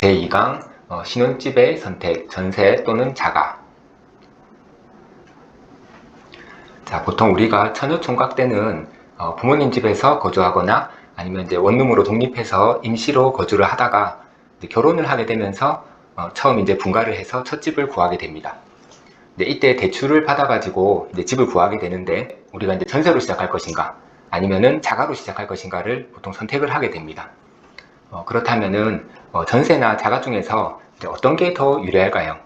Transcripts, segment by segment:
제2강 어, 신혼집의 선택, 전세 또는 자가. 자, 보통 우리가 처녀 총각 때는 어, 부모님 집에서 거주하거나 아니면 이제 원룸으로 독립해서 임시로 거주를 하다가 결혼을 하게 되면서 어, 처음 이제 분가를 해서 첫 집을 구하게 됩니다. 이때 대출을 받아가지고 집을 구하게 되는데 우리가 이제 전세로 시작할 것인가 아니면은 자가로 시작할 것인가를 보통 선택을 하게 됩니다. 어, 그렇다면은 어, 전세나 자가 중에서 어떤 게 더 유리할까요?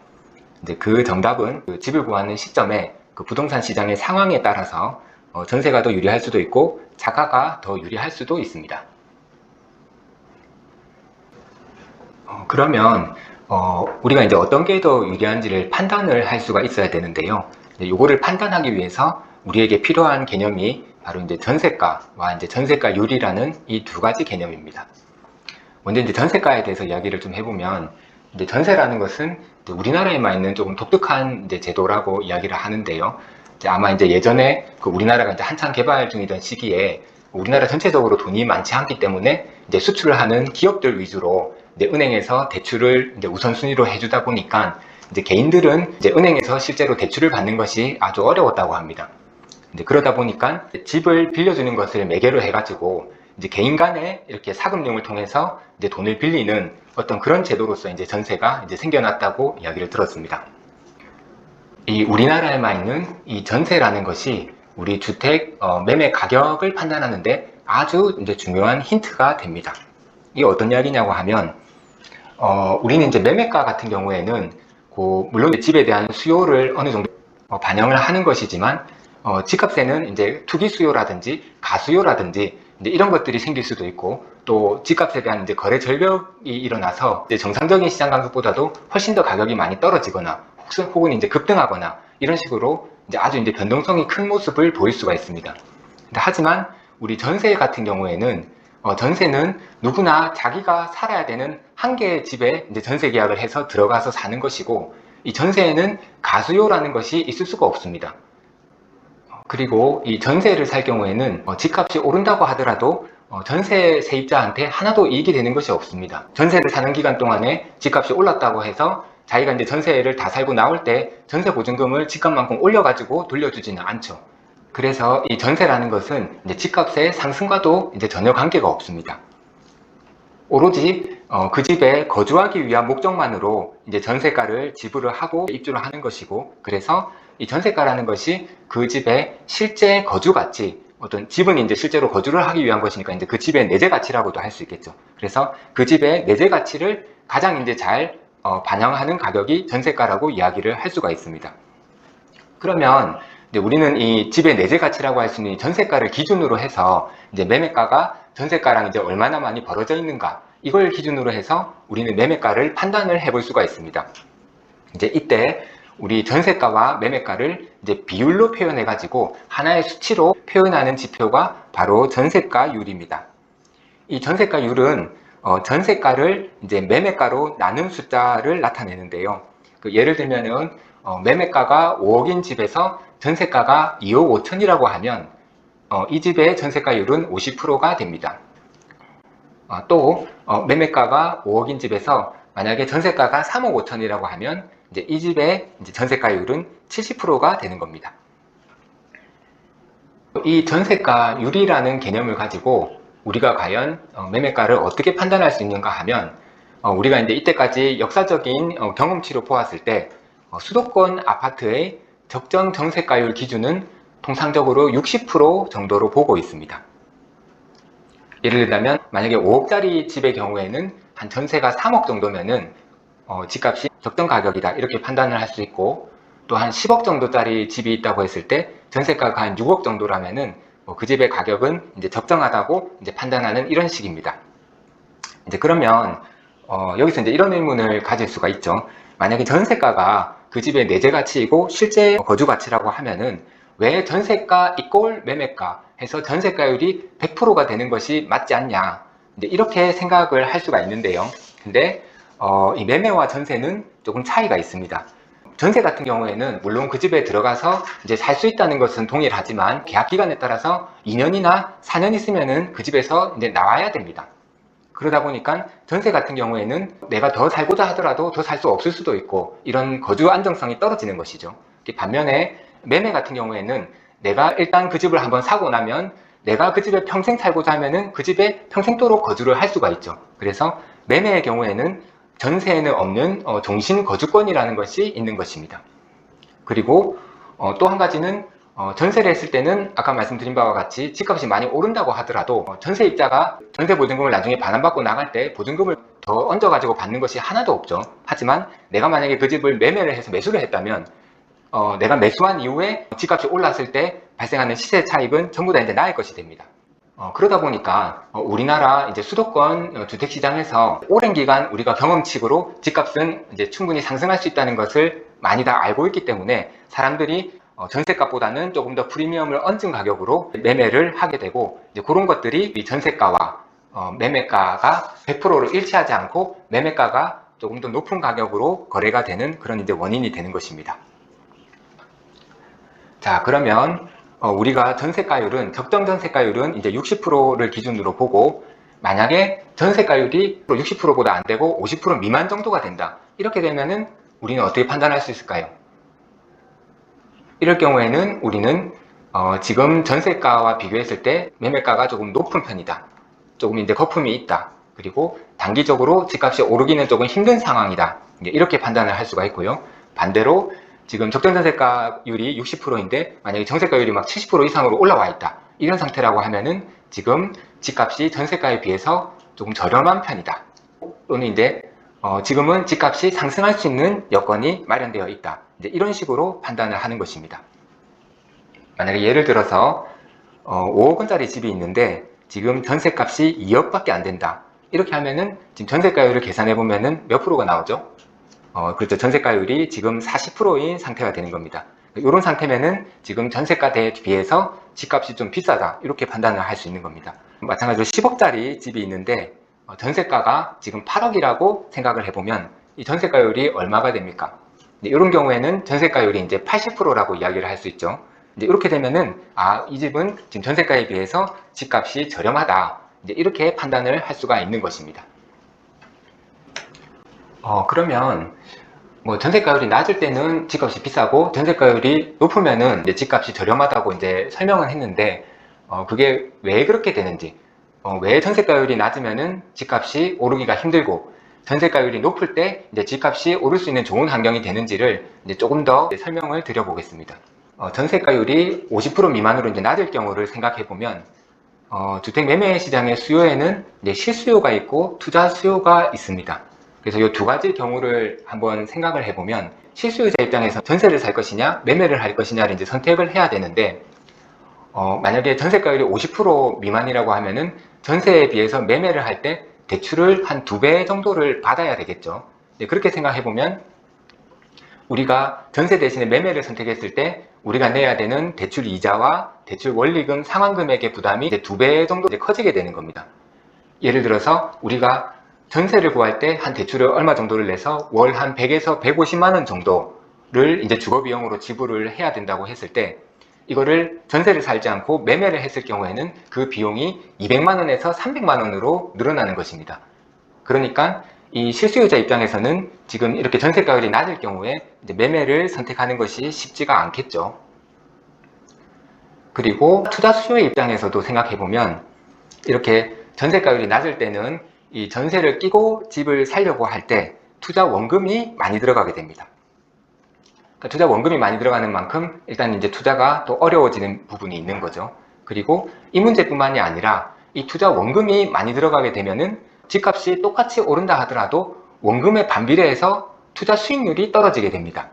이제 그 정답은 그 집을 구하는 시점에 그 부동산 시장의 상황에 따라서 어, 전세가 더 유리할 수도 있고 자가가 더 유리할 수도 있습니다. 어, 그러면 어, 우리가 이제 어떤 게 더 유리한지를 판단을 할 수가 있어야 되는데요. 이거를 판단하기 위해서 우리에게 필요한 개념이 바로 이제 전세가와 이제 전세가율이라는 이 두 가지 개념입니다. 먼저 이제 전세가에 대해서 이야기를 좀 해보면 이제 전세라는 것은 이제 우리나라에만 있는 조금 독특한 이제 제도라고 이야기를 하는데요. 이제 아마 이제 예전에 그 우리나라가 이제 한창 개발 중이던 시기에 우리나라 전체적으로 돈이 많지 않기 때문에 이제 수출을 하는 기업들 위주로 이제 은행에서 대출을 이제 우선순위로 해주다 보니까 이제 개인들은 이제 은행에서 실제로 대출을 받는 것이 아주 어려웠다고 합니다. 이제 그러다 보니까 집을 빌려주는 것을 매개로 해가지고 이제 개인 간에 이렇게 사금융을 통해서 이제 돈을 빌리는 어떤 그런 제도로서 이제 전세가 이제 생겨났다고 이야기를 들었습니다. 이 우리나라에만 있는 이 전세라는 것이 우리 주택 어, 매매 가격을 판단하는데 아주 이제 중요한 힌트가 됩니다. 이게 어떤 이야기냐고 하면 어, 우리는 이제 매매가 같은 경우에는 그 물론 집에 대한 수요를 어느 정도 어, 반영을 하는 것이지만 어, 집값에는 이제 투기 수요라든지 가수요라든지 이제 이런 것들이 생길 수도 있고 또 집값에 대한 이제 거래 절벽이 일어나서 이제 정상적인 시장 가격보다도 훨씬 더 가격이 많이 떨어지거나 혹은, 혹은 이제 급등하거나 이런 식으로 이제 아주 이제 변동성이 큰 모습을 보일 수가 있습니다. 하지만 우리 전세 같은 경우에는 어, 전세는 누구나 자기가 살아야 되는 한 개의 집에 이제 전세 계약을 해서 들어가서 사는 것이고 이 전세에는 가수요라는 것이 있을 수가 없습니다. 그리고 이 전세를 살 경우에는 어, 집값이 오른다고 하더라도 어, 전세 세입자한테 하나도 이익이 되는 것이 없습니다. 전세를 사는 기간 동안에 집값이 올랐다고 해서 자기가 이제 전세를 다 살고 나올 때 전세 보증금을 집값만큼 올려가지고 돌려주지는 않죠. 그래서 이 전세라는 것은 이제 집값의 상승과도 이제 전혀 관계가 없습니다. 오로지 어, 그 집에 거주하기 위한 목적만으로 이제 전세가를 지불을 하고 입주를 하는 것이고 그래서 이 전세가라는 것이 그 집의 실제 거주 가치 어떤 집은 이제 실제로 거주를 하기 위한 것이니까 이제 그 집의 내재 가치라고도 할 수 있겠죠. 그래서 그 집의 내재 가치를 가장 이제 잘 어, 반영하는 가격이 전세가라고 이야기를 할 수가 있습니다. 그러면 우리는 이 집의 내재 가치라고 할 수 있는 전세가를 기준으로 해서 이제 매매가가 전세가랑 이제 얼마나 많이 벌어져 있는가 이걸 기준으로 해서 우리는 매매가를 판단을 해볼 수가 있습니다. 이제 이때 우리 전세가와 매매가를 이제 비율로 표현해 가지고 하나의 수치로 표현하는 지표가 바로 전세가율입니다. 이 전세가율은 어, 전세가를 이제 매매가로 나눈 숫자를 나타내는데요. 그 예를 들면은 어, 매매가가 5억인 집에서 전세가가 2억 5천이라고 하면 어, 이 집의 전세가율은 50%가 됩니다. 어, 또 어, 매매가가 5억인 집에서 만약에 전세가가 3억 5천이라고 하면 이제 이 집의 이제 전세가율은 70%가 되는 겁니다. 이 전세가율이라는 개념을 가지고 우리가 과연 어, 매매가를 어떻게 판단할 수 있는가 하면 어, 우리가 이제 이때까지 역사적인 어, 경험치로 보았을 때 수도권 아파트의 적정 전세가율 기준은 통상적으로 60% 정도로 보고 있습니다. 예를 들자면 만약에 5억짜리 집의 경우에는 한 전세가 3억 정도면은 어, 집값이 적정 가격이다 이렇게 판단을 할 수 있고 또 한 10억 정도짜리 집이 있다고 했을 때 전세가가 한 6억 정도라면은 뭐 그 집의 가격은 이제 적정하다고 이제 판단하는 이런 식입니다. 이제 그러면 어, 여기서 이제 이런 의문을 가질 수가 있죠. 만약에 전세가가 그 집의 내재 가치이고 실제 거주 가치라고 하면은 왜 전세가 이꼴 매매가 해서 전세가율이 100%가 되는 것이 맞지 않냐. 이제 이렇게 생각을 할 수가 있는데요. 근데 어, 이 매매와 전세는 조금 차이가 있습니다. 전세 같은 경우에는 물론 그 집에 들어가서 이제 살 수 있다는 것은 동일하지만 계약 기간에 따라서 2년이나 4년 있으면은 그 집에서 이제 나와야 됩니다. 그러다 보니까 전세 같은 경우에는 내가 더 살고자 하더라도 더 살 수 없을 수도 있고 이런 거주 안정성이 떨어지는 것이죠. 반면에 매매 같은 경우에는 내가 일단 그 집을 한번 사고 나면 내가 그 집에 평생 살고자 하면은 그 집에 평생도록 거주를 할 수가 있죠. 그래서 매매의 경우에는 전세에는 없는 어, 종신 거주권이라는 것이 있는 것입니다. 그리고 어, 또 한 가지는 어, 전세를 했을 때는 아까 말씀드린 바와 같이 집값이 많이 오른다고 하더라도 어, 전세 입자가 전세 보증금을 나중에 반환받고 나갈 때 보증금을 더 얹어가지고 받는 것이 하나도 없죠. 하지만 내가 만약에 그 집을 매매를 해서 매수를 했다면 어, 내가 매수한 이후에 집값이 올랐을 때 발생하는 시세 차익은 전부 다 이제 나의 것이 됩니다. 어, 그러다 보니까 어, 우리나라 이제 수도권 어, 주택 시장에서 오랜 기간 우리가 경험칙으로 집값은 이제 충분히 상승할 수 있다는 것을 많이 다 알고 있기 때문에 사람들이 어, 전세값보다는 조금 더 프리미엄을 얹은 가격으로 매매를 하게 되고 이제 그런 것들이 이 전세가와 어, 매매가가 100%를 일치하지 않고 매매가가 조금 더 높은 가격으로 거래가 되는 그런 이제 원인이 되는 것입니다. 자 그러면 어, 우리가 전세가율은 적정 전세가율은 이제 60%를 기준으로 보고 만약에 전세가율이 60%보다 안 되고 50% 미만 정도가 된다 이렇게 되면은 우리는 어떻게 판단할 수 있을까요? 이럴 경우에는 우리는 어, 지금 전세가와 비교했을 때 매매가가 조금 높은 편이다. 조금 이제 거품이 있다. 그리고 단기적으로 집값이 오르기는 조금 힘든 상황이다. 이렇게 판단을 할 수가 있고요. 반대로 지금 적정전세가율이 60%인데 만약에 정세가율이 막 70% 이상으로 올라와 있다. 이런 상태라고 하면은 지금 집값이 전세가에 비해서 조금 저렴한 편이다. 또는 이제 어, 지금은 집값이 상승할 수 있는 여건이 마련되어 있다. 이제 이런 식으로 판단을 하는 것입니다. 만약에 예를 들어서 어, 5억 원짜리 집이 있는데 지금 전세값이 2억밖에 안 된다. 이렇게 하면은 지금 전세가율을 계산해 보면은 몇 프로가 나오죠? 어, 그렇죠. 전세가율이 지금 40%인 상태가 되는 겁니다. 이런 상태면은 지금 전세가에 비해서 집값이 좀 비싸다. 이렇게 판단을 할 수 있는 겁니다. 마찬가지로 10억짜리 집이 있는데 어, 전세가가 지금 8억이라고 생각을 해보면 이 전세가율이 얼마가 됩니까? 이런 경우에는 전세가율이 이제 80%라고 이야기를 할 수 있죠. 이제 이렇게 되면은 아, 이 집은 지금 전세가에 비해서 집값이 저렴하다. 이제 이렇게 판단을 할 수가 있는 것입니다. 어, 그러면 뭐 전세가율이 낮을 때는 집값이 비싸고 전세가율이 높으면은 이제 집값이 저렴하다고 이제 설명을 했는데 어, 그게 왜 그렇게 되는지 어, 왜 전세가율이 낮으면은 집값이 오르기가 힘들고 전세가율이 높을 때 이제 집값이 오를 수 있는 좋은 환경이 되는지를 이제 조금 더 설명을 드려보겠습니다. 어, 전세가율이 50% 미만으로 이제 낮을 경우를 생각해 보면 어, 주택 매매 시장의 수요에는 이제 실수요가 있고 투자 수요가 있습니다. 그래서 이 두 가지 경우를 한번 생각을 해보면 실수요자 입장에서 전세를 살 것이냐 매매를 할 것이냐를 이제 선택을 해야 되는데 어, 만약에 전세가율이 50% 미만이라고 하면은 전세에 비해서 매매를 할 때 대출을 한 두 배 정도를 받아야 되겠죠. 네, 그렇게 생각해 보면 우리가 전세 대신에 매매를 선택했을 때 우리가 내야 되는 대출 이자와 대출 원리금 상환금액의 부담이 두 배 정도 커지게 되는 겁니다. 예를 들어서 우리가 전세를 구할 때 한 대출을 얼마 정도를 내서 월 한 100에서 150만 원 정도를 이제 주거 비용으로 지불을 해야 된다고 했을 때 이거를 전세를 살지 않고 매매를 했을 경우에는 그 비용이 200만 원에서 300만 원으로 늘어나는 것입니다. 그러니까 이 실수요자 입장에서는 지금 이렇게 전세가율이 낮을 경우에 매매를 선택하는 것이 쉽지가 않겠죠. 그리고 투자 수요의 입장에서도 생각해 보면 이렇게 전세가율이 낮을 때는 이 전세를 끼고 집을 살려고 할 때 투자 원금이 많이 들어가게 됩니다. 그러니까 투자 원금이 많이 들어가는 만큼 일단 이제 투자가 또 어려워지는 부분이 있는 거죠. 그리고 이 문제뿐만이 아니라 이 투자 원금이 많이 들어가게 되면은 집값이 똑같이 오른다 하더라도 원금에 반비례해서 투자 수익률이 떨어지게 됩니다.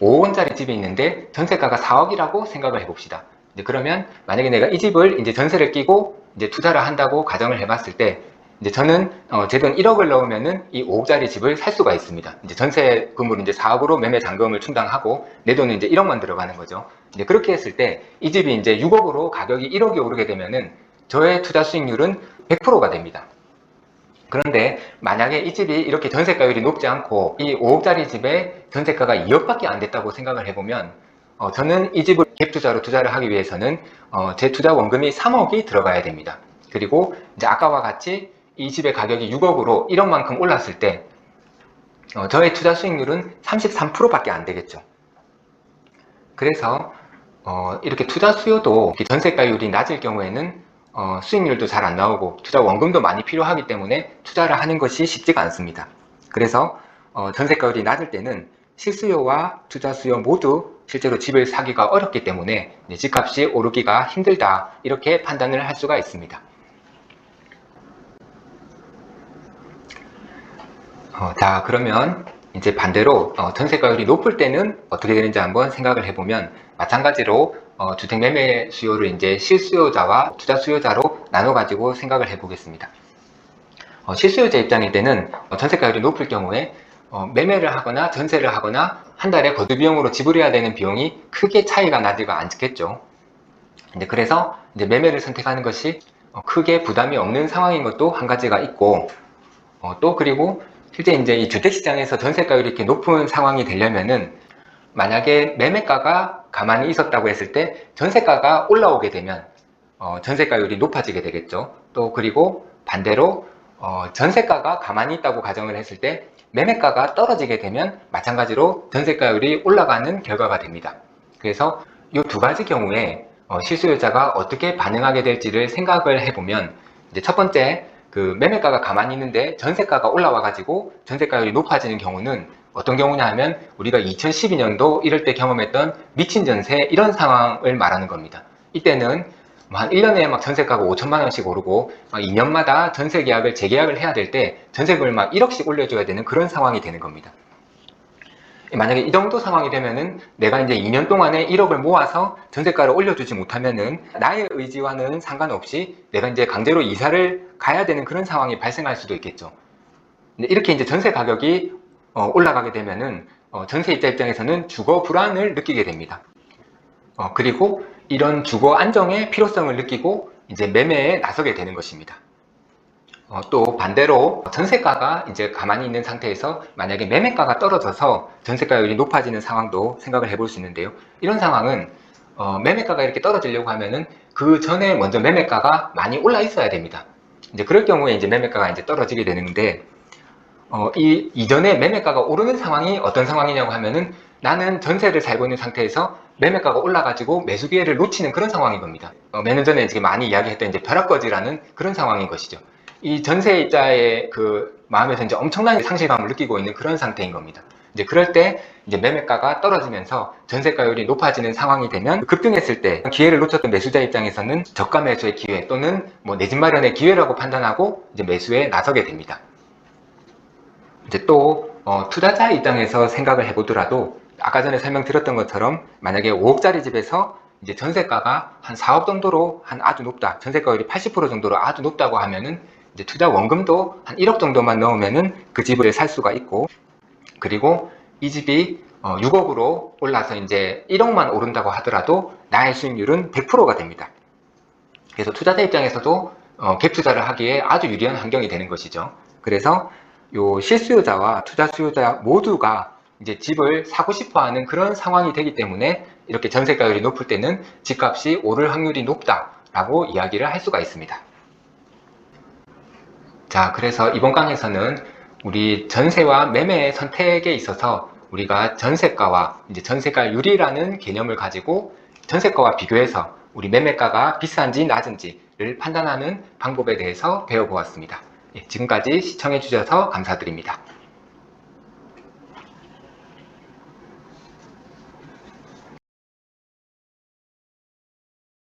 5억원짜리 집이 있는데 전세가가 4억이라고 생각을 해봅시다. 그러면 만약에 내가 이 집을 이제 전세를 끼고 이제 투자를 한다고 가정을 해봤을 때 이제 저는 어, 제 돈 1억을 넣으면은 이 5억짜리 집을 살 수가 있습니다. 이제 전세금으로 이제 4억으로 매매 잔금을 충당하고 내 돈은 이제 1억만 들어가는 거죠. 이제 그렇게 했을 때 이 집이 이제 6억으로 가격이 1억이 오르게 되면은 저의 투자 수익률은 100%가 됩니다. 그런데 만약에 이 집이 이렇게 전세가율이 높지 않고 이 5억짜리 집에 전세가가 2억밖에 안 됐다고 생각을 해보면 어, 저는 이 집을 갭 투자로 투자를 하기 위해서는 어, 제 투자 원금이 3억이 들어가야 됩니다. 그리고 이제 아까와 같이 이 집의 가격이 6억으로 1억만큼 올랐을 때 어, 저의 투자 수익률은 33%밖에 안 되겠죠. 그래서 어, 이렇게 투자 수요도 전세가율이 낮을 경우에는 어, 수익률도 잘 안 나오고 투자 원금도 많이 필요하기 때문에 투자를 하는 것이 쉽지가 않습니다. 그래서 어, 전세가율이 낮을 때는 실수요와 투자 수요 모두 실제로 집을 사기가 어렵기 때문에 집값이 오르기가 힘들다 이렇게 판단을 할 수가 있습니다. 어, 자 그러면 이제 반대로 어, 전세가율이 높을 때는 어떻게 되는지 한번 생각을 해보면 마찬가지로 어, 주택 매매 수요를 이제 실수요자와 투자 수요자로 나눠 가지고 생각을 해보겠습니다. 어, 실수요자 입장일 때는 어, 전세가율이 높을 경우에 어, 매매를 하거나 전세를 하거나 한 달에 거주 비용으로 지불해야 되는 비용이 크게 차이가 나지가 않겠죠. 이제 그래서 이제 매매를 선택하는 것이 어, 크게 부담이 없는 상황인 것도 한 가지가 있고 어, 또 그리고 실제 이제 이 주택시장에서 전세가율이 이렇게 높은 상황이 되려면은 만약에 매매가가 가만히 있었다고 했을 때 전세가가 올라오게 되면 어, 전세가율이 높아지게 되겠죠. 또 그리고 반대로 어, 전세가가 가만히 있다고 가정을 했을 때 매매가가 떨어지게 되면 마찬가지로 전세가율이 올라가는 결과가 됩니다. 그래서 이 두 가지 경우에 어, 실수요자가 어떻게 반응하게 될지를 생각을 해보면 이제 첫 번째 그 매매가가 가만히 있는데 전세가가 올라와 가지고 전세가율이 높아지는 경우는 어떤 경우냐 하면 우리가 2012년도 이럴 때 경험했던 미친 전세 이런 상황을 말하는 겁니다. 이때는 뭐한 1년에 막 전세가가 5천만 원씩 오르고 막 2년마다 전세 계약을 재계약을 해야 될 때 전세금을 막 1억씩 올려줘야 되는 그런 상황이 되는 겁니다. 만약에 이 정도 상황이 되면은 내가 이제 2년 동안에 1억을 모아서 전세가를 올려주지 못하면은 나의 의지와는 상관없이 내가 이제 강제로 이사를 가야 되는 그런 상황이 발생할 수도 있겠죠. 이렇게 이제 전세 가격이 어, 올라가게 되면은 어, 전세입자 입장에서는 주거 불안을 느끼게 됩니다. 어, 그리고 이런 주거 안정의 필요성을 느끼고 이제 매매에 나서게 되는 것입니다. 어, 또 반대로 전세가가 이제 가만히 있는 상태에서 만약에 매매가가 떨어져서 전세가율이 높아지는 상황도 생각을 해볼 수 있는데요. 이런 상황은 어, 매매가가 이렇게 떨어지려고 하면은 그 전에 먼저 매매가가 많이 올라 있어야 됩니다. 이제 그럴 경우에 이제 매매가가 이제 떨어지게 되는데 어, 이 이전에 매매가가 오르는 상황이 어떤 상황이냐고 하면은 나는 전세를 살고 있는 상태에서 매매가가 올라가지고 매수 기회를 놓치는 그런 상황인 겁니다. 어, 매년 전에 지금 많이 이야기했던 이제 벼락거지라는 그런 상황인 것이죠. 이 전세입자의 그 마음에서 이제 엄청난 상실감을 느끼고 있는 그런 상태인 겁니다. 이제 그럴 때 이제 매매가가 떨어지면서 전세가율이 높아지는 상황이 되면 급등했을 때 기회를 놓쳤던 매수자 입장에서는 저가 매수의 기회 또는 뭐 내 집 마련의 기회라고 판단하고 이제 매수에 나서게 됩니다. 이제 또 어, 투자자 입장에서 생각을 해보더라도 아까 전에 설명드렸던 것처럼 만약에 5억짜리 집에서 이제 전세가가 한 4억 정도로 한 아주 높다 전세가율이 80% 정도로 아주 높다고 하면은 이제 투자 원금도 한 1억 정도만 넣으면은 그 집을 살 수가 있고 그리고 이 집이 어, 6억으로 올라서 이제 1억만 오른다고 하더라도 나의 수익률은 100%가 됩니다. 그래서 투자자 입장에서도 어, 갭 투자를 하기에 아주 유리한 환경이 되는 것이죠. 그래서 요 실수요자와 투자 수요자 모두가 이제 집을 사고 싶어 하는 그런 상황이 되기 때문에 이렇게 전세가율이 높을 때는 집값이 오를 확률이 높다라고 이야기를 할 수가 있습니다. 자, 그래서 이번 강에서는 우리 전세와 매매의 선택에 있어서 우리가 전세가와 이제 전세가율이라는 개념을 가지고 전세가와 비교해서 우리 매매가가 비싼지 낮은지를 판단하는 방법에 대해서 배워보았습니다. 예, 지금까지 시청해 주셔서 감사드립니다.